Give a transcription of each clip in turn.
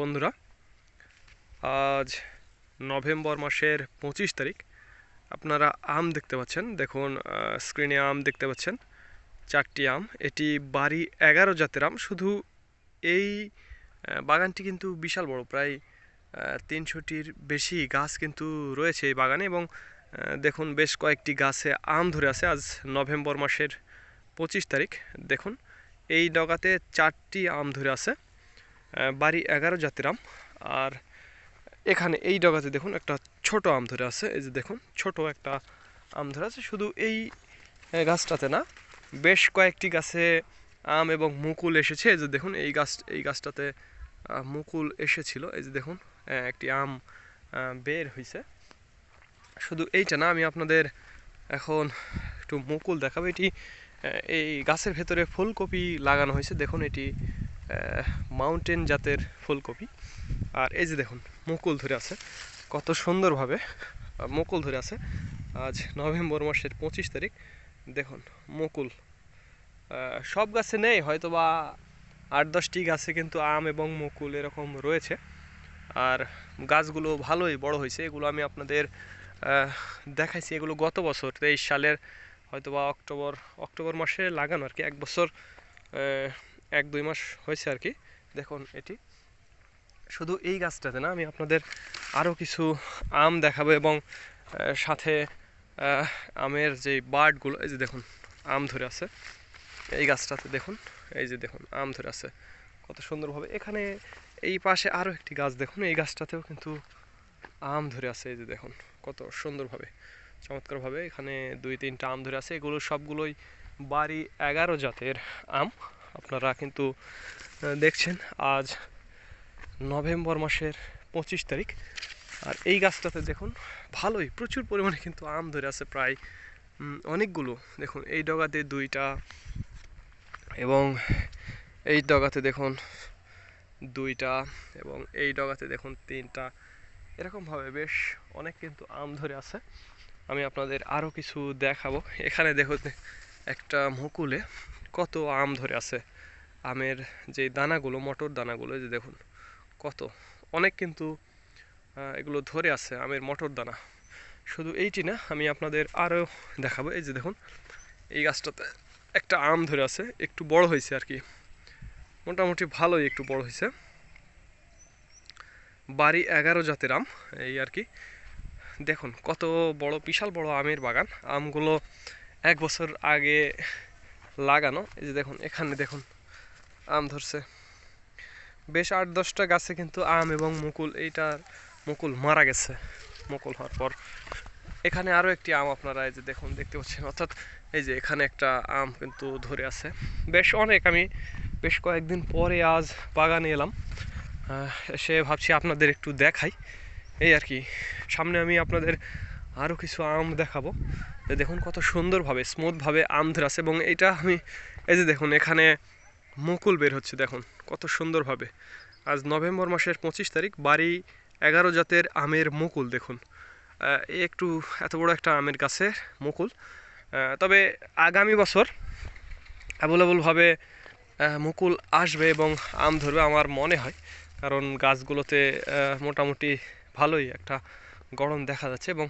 বন্ধুরা, আজ নভেম্বর মাসের পঁচিশ তারিখ। আপনারা আম দেখতে পাচ্ছেন। দেখুন স্ক্রিনে আম দেখতে পাচ্ছেন। চারটি আম। এটি বাড়ি এগারো জাতের আম। শুধু এই বাগানটি কিন্তু বিশাল বড়। প্রায় তিনশোটির বেশি গাছ কিন্তু রয়েছে এই বাগানে এবং দেখুন, বেশ কয়েকটি গাছে আম ধরে আছে আজ নভেম্বর মাসের পঁচিশ তারিখ। দেখুন, এই ডগাতে চারটি আম ধরে আছে। বাড়ি এগারো জাতের আম আর এখানে এই ডগাতে দেখুন একটা ছোট আম ধরে আছে। এই যে দেখুন, ছোট একটা আম ধরে আছে। শুধু এই গাছটাতে না, বেশ কয়েকটি গাছে আম এবং মুকুল এসেছে। এই যে দেখুন, এই গাছ, এই গাছটাতে মুকুল এসেছিল। এই যে দেখুন একটি আম বের হয়েছে শুধু এইটা না, আমি আপনাদের এখন একটু মুকুল দেখাবো। এটি এই গাছের ভেতরে ফুলকপি লাগানো হয়েছে। দেখুন, এটি মাউন্টেন জাতের ফুলকপি। আর এই যে দেখুন, মুকুল ধরে আছে। কত সুন্দরভাবে মুকুল ধরে আছে। আজ নভেম্বর মাসের পঁচিশ তারিখ। দেখুন, মুকুল। সব গাছে নেই হয়তো বা আট দশটি গাছে কিন্তু আম এবং মুকুল এরকম রয়েছে। আর গাছগুলো ভালোই বড় হয়েছে। এগুলো আমি আপনাদের দেখাইছি। এগুলো গত বছর, তেইশ সালের হয়তো বা অক্টোবর অক্টোবর মাসে লাগানো আর কি। এক বছর এক, দুই মাস হয়েছে আর কি। দেখুন এটি। শুধু এই গাছটাতে না, আমি আপনাদের আরও কিছু আম দেখাবো এবং সাথে আমের যে বার্ডগুলো, এই যে দেখুন, আম ধরে আছে। এই গাছটাতে দেখুন, এই যে দেখুন, আম ধরে আছে। কত সুন্দরভাবে। এখানে এই পাশে আরও একটি গাছ দেখুন, এই গাছটাতেও কিন্তু আম ধরে আছে, এই যে দেখুন, কত সুন্দরভাবে, চমৎকারভাবে। এখানে দুই, তিনটা আম ধরে আছে। এগুলো সবগুলোই বাড়ি এগারো জাতের আম। আপনারা কিন্তু দেখছেন আজ নভেম্বর মাসের পঁচিশ তারিখ। আর এই গাছটাতে দেখুন, ভালোই, প্রচুর পরিমাণে কিন্তু আম ধরে আছে প্রায় অনেকগুলো। দেখুন, এই ডগাতে দুইটা এবং এই ডগাতে দেখুন দুইটা এবং এই ডগাতে দেখুন তিনটা। এরকমভাবে বেশ অনেক কিন্তু আম ধরে আছে। আমি আপনাদের আরও কিছু দেখাবো। এখানে দেখুন একটা মুকুলে কত আম ধরে আছে। আমের যে দানাগুলো, মটর দানাগুলো যে দেখুন, কত। অনেক কিন্তু এগুলো ধরে আছে, আমের মটর দানা। শুধু এইটি না, আমি আপনাদের আরও দেখাবো। এই যে দেখুন, এই গাছটাতে একটা আম ধরে আছে, একটু বড় হয়েছে আর কি। মোটামুটি ভালোই একটু বড় হয়েছে। বাড়ি এগারো জাতের আম, এই আর কি। দেখুন, কত বড়, বিশাল বড় আমের বাগান। আমগুলো এক বছর আগে লাগানো। এই যে দেখুন, এখানে দেখুন, আম ধরছে। বেশ আট দশটা গাছে কিন্তু আম এবং মুকুল এইটার মুকুল মারা গেছে, মুকুল হওয়ার পর। এখানে আরও একটি আম আপনারা এই যে দেখুন, দেখতে পাচ্ছেন, অর্থাৎ এই যে এখানে একটা আম কিন্তু ধরে আছে। বেশ অনেক, আমি বেশ কয়েকদিন পরে আজ বাগানে এলাম। এসে ভাবছি আপনাদের একটু দেখাই। এই আর কি, সামনে আমি আপনাদের আরও কিছু আম দেখাবো। দেখুন কত সুন্দরভাবে স্মুথভাবে আম ধরাছে এবং এইটা আমি, এই যে দেখুন, এখানে মুকুল বের হচ্ছে, দেখুন, কত সুন্দরভাবে। আজ নভেম্বর মাসের পঁচিশ তারিখ, বাড়ি এগারো জাতের আমের মুকুল, দেখুন। একটু, এত বড় একটা আমের গাছের মুকুল। তবে আগামী বছর অ্যাভেলেবলভাবে মুকুল আসবে এবং আম ধরবে আমার মনে হয়। কারণ গাছগুলোতে মোটামুটি ভালোই একটা গরম দেখা যাচ্ছে এবং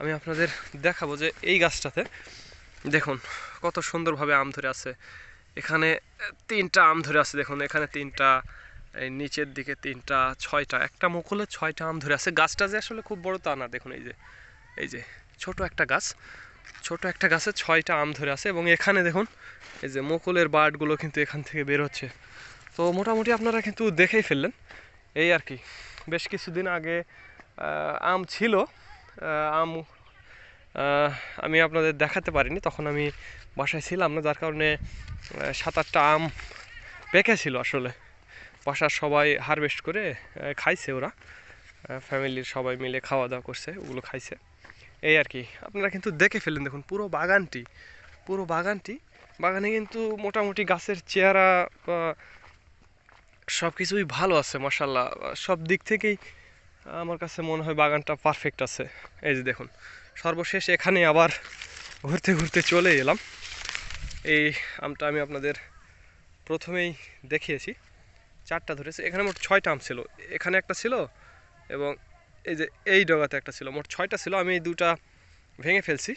আমি আপনাদের দেখাবো যে এই গাছটাতে, দেখুন, কত সুন্দরভাবে আম ধরে আছে। এখানে তিনটা আম ধরে আছে, দেখুন, এখানে তিনটা, এই নিচের দিকে তিনটা, ছয়টা, একটা মুকুলে ছয়টা আম ধরে আছে। গাছটা যে আসলে খুব বড় তা না, দেখুন, এই যে এই যে, ছোট একটা গাছ, ছোট একটা গাছে ছয়টা আম ধরে আছে এবং এখানে দেখুন, এই যে মুকুলের বার্ডগুলো কিন্তু এখান থেকে বের হচ্ছে। তো মোটামুটি আপনারা কিন্তু দেখেই ফেললেন, এই আর কি। বেশ কিছুদিন আগে আম ছিল আম আমি আপনাদের দেখাতে পারিনি, তখন আমি বাসায় ছিলাম না, যার কারণে সাত আটটা আম পেকেছিল আসলে। বাসার সবাই হারভেস্ট করে খাইছে ওরা। ফ্যামিলির সবাই মিলে খাওয়া দাওয়া করছে, ওগুলো খাইছে। এই আর কি, আপনারা কিন্তু দেখে ফেলেন দেখুন, পুরো বাগানটি পুরো বাগানটি। বাগানে কিন্তু মোটামুটি গাছের চেহারা সব কিছুই ভালো আছে মাসাল্লাহ সব দিক থেকেই আমার কাছে মনে হয় বাগানটা পারফেক্ট আছে। এই যে দেখুন সর্বশেষ এখানে আবার ঘুরতে ঘুরতে চলে এলাম। এই আমটা আমি আপনাদের প্রথমেই দেখিয়েছি। চারটা ধরেছে। এখানে মোট ছয়টা আম ছিল। এখানে একটা ছিল এবং এই যে এই ডগাতে একটা ছিল। মোট ছয়টা ছিল। আমি এই দুটা ভেঙে ফেলছি।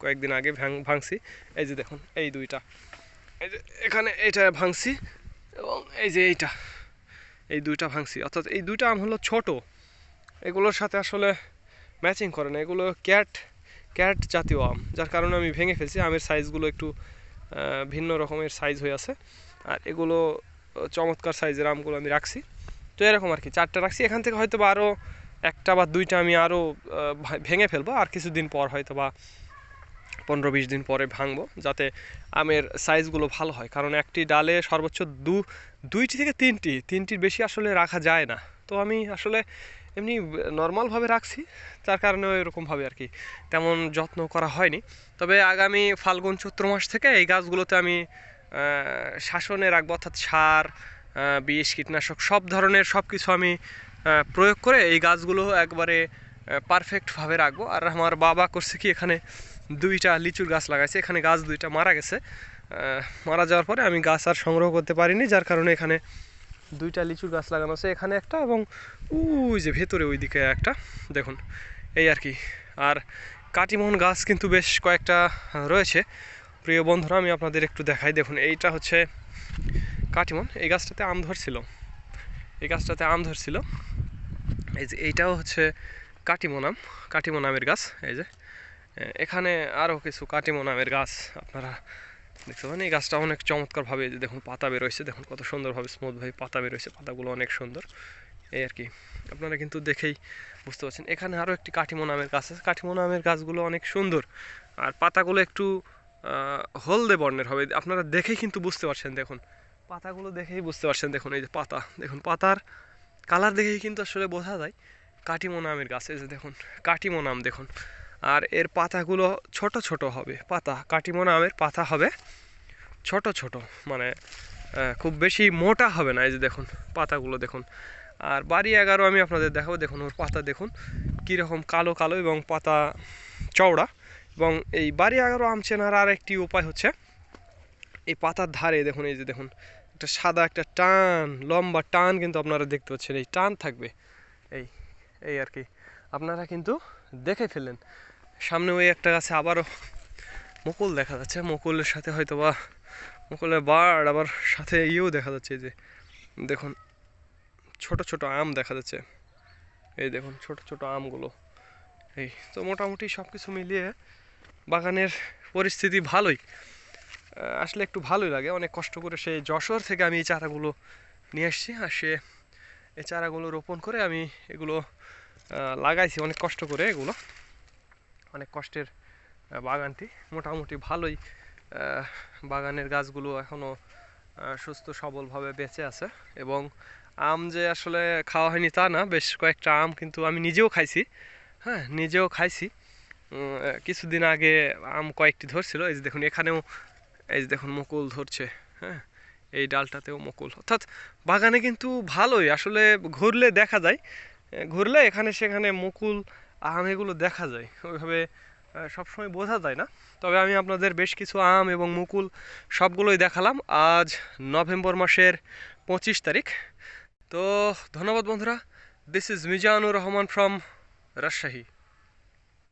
কয়েকদিন আগে ভাঙ ভাঙছি। এই যে দেখুন, এই দুইটা। এই যে এখানে এইটা ভাঙছি এবং এই যে এইটা। এই দুইটা ভাঙছি। অর্থাৎ এই দুইটা আম হলো ছোট। এগুলোর সাথে আসলে ম্যাচিং করে না। এগুলো ক্যাট ক্যাট জাতীয় আম, যার কারণে আমি ভেঙে ফেলছি। আমের সাইজগুলো একটু ভিন্ন রকমের সাইজ হয়ে আছে। আর এগুলো চমৎকার সাইজের আমগুলো আমি রাখছি। তো এরকম আর কি, চারটা রাখছি। এখান থেকে হয়তো বা আরও একটা বা দুইটা আমি আরও ভেঙে ফেলব। আর কিছুদিন পর হয়তো বা পনেরো বিশ দিন পরে ভাঙবো, যাতে আমের সাইজগুলো ভালো হয়। কারণ একটি ডালে সর্বোচ্চ দু, দুইটি থেকে তিনটি, তিনটির বেশি আসলে রাখা যায় না। তো আমি আসলে এমনি নর্মালভাবে রাখছি, তার কারণে এরকমভাবে আর কি তেমন যত্ন করা হয়নি। তবে আগামী ফাল্গুন চৈত্র মাস থেকে এই গাছগুলোতে আমি শাসনে রাখব, অর্থাৎ সার বিষ, কীটনাশক সব ধরনের সব কিছু আমি প্রয়োগ করে এই গাছগুলো একবারে পারফেক্টভাবে রাখব। আর আমার বাবা করছে কি, এখানে দুইটা লিচুর গাছ লাগাইছে, এখানে গাছ দুইটা মারা গেছে। মারা যাওয়ার পরে আমি গাছ আর সংগ্রহ করতে পারিনি, যার কারণে এখানে দুইটা লিচুর গাছ লাগানো আছে এখানে একটা এবং ওই যে ভেতরে ওইদিকে একটা, দেখুন, এই আর কি। আর কাটিমোহন গাছ কিন্তু বেশ কয়েকটা রয়েছে। প্রিয় বন্ধুরা, আমি আপনাদের একটু দেখাই। দেখুন, এইটা হচ্ছে কাটিমন এই গাছটাতে আম ধরছিল। এই গাছটাতে আম ধরছিল। এই যে এইটাও হচ্ছে কাটিমন আম কাটিমন আমের গাছ। এই যে, এখানে আরও কিছু কাটিমন আমের গাছ আপনারা দেখতে পাবেন এই গাছটা অনেক চমৎকারভাবে দেখুন পাতা বেরোয়েছে দেখুন কত সুন্দরভাবে স্মুথভাবে পাতা বেরোয়েছে পাতাগুলো অনেক সুন্দর। এই আর কি। আপনারা কিন্তু দেখেই বুঝতে পারছেন। এখানে আরও একটি কাঠিমন আমের গাছ আছে। কাঠিমন আমের গাছগুলো অনেক সুন্দর। আর পাতাগুলো একটু হলদে বর্ণের হবে। আপনারা দেখেই কিন্তু বুঝতে পারছেন, দেখুন। পাতাগুলো দেখেই বুঝতে পারছেন, দেখুন এই যে পাতা। দেখুন, পাতার কালার দেখেই কিন্তু আসলে বোঝা যায়। কাটিমন আমের গাছ, এই যে দেখুন। কাটিমন আম দেখুন। আর এর পাতাগুলো ছোট ছোট হবে। পাতা, কাটিমন আমের পাতা হবে ছোট ছোট। মানে খুব বেশি মোটা হবে না, এই যে দেখুন, পাতাগুলো দেখুন। আর বাড়ি এগারো আমি আপনাদের দেখাবো, দেখুন ওর পাতা দেখুন, কীরকম কালো কালো এবং পাতা চওড়া। এবং এই বাড়ি এগারো আম চেনার আর একটি উপায় হচ্ছে, এই পাতার ধারে দেখুন, এই যে দেখুন, একটা সাদা একটা টান, লম্বা টান কিন্তু আপনারা দেখতে পাচ্ছেন, এই টান থাকবে। এই এই আর কি। আপনারা কিন্তু দেখে ফেললেন। সামনে ওই একটা গাছে আবারও মুকুল দেখা যাচ্ছে। মুকুলের সাথে হয়তো বা মুকুলের বার্ড আবার সাথে ইয়েও দেখা যাচ্ছে যে। দেখুন, ছোট ছোট আম দেখা যাচ্ছে। এই দেখুন, ছোট ছোট আমগুলো। এই তো মোটামুটি সব কিছু মিলিয়ে বাগানের পরিস্থিতি ভালোই। আসলে একটু ভালোই লাগে। অনেক কষ্ট করে সেই যশোর থেকে আমি এই চারাগুলো নিয়ে এসেছি আর সে এই চারাগুলো রোপণ করে আমি এগুলো লাগাইছি। অনেক কষ্ট করে এগুলো। অনেক কষ্টের বাগানটি। মোটামুটি ভালোই বাগানের গাছগুলো এখনও সুস্থ সবলভাবে বেঁচে আছে। এবং আম যে আসলে খাওয়া হয়নি তা না, বেশ কয়েকটা আম কিন্তু আমি নিজেও খাইছি। হ্যাঁ নিজেও খাইছি। কিছুদিন আগে আম কয়েকটি ধরছিল। এই যে দেখুন, এখানেও, এই যে দেখুন, মুকুল ধরছে। হ্যাঁ এই ডালটাতেও মুকুল। অর্থাৎ বাগানে কিন্তু ভালোই। আসলে ঘুরলে দেখা যায়। ঘুরলে এখানে সেখানে মুকুল আম এগুলো দেখা যায়। ওইভাবে সবসময় বোঝা যায় না। তবে আমি আপনাদের বেশ কিছু আম এবং মুকুল সবগুলোই দেখালাম আজ নভেম্বর মাসের পঁচিশ তারিখ। তো ধন্যবাদ বন্ধুরা। This is Mizanur Rahman from Rajshahi.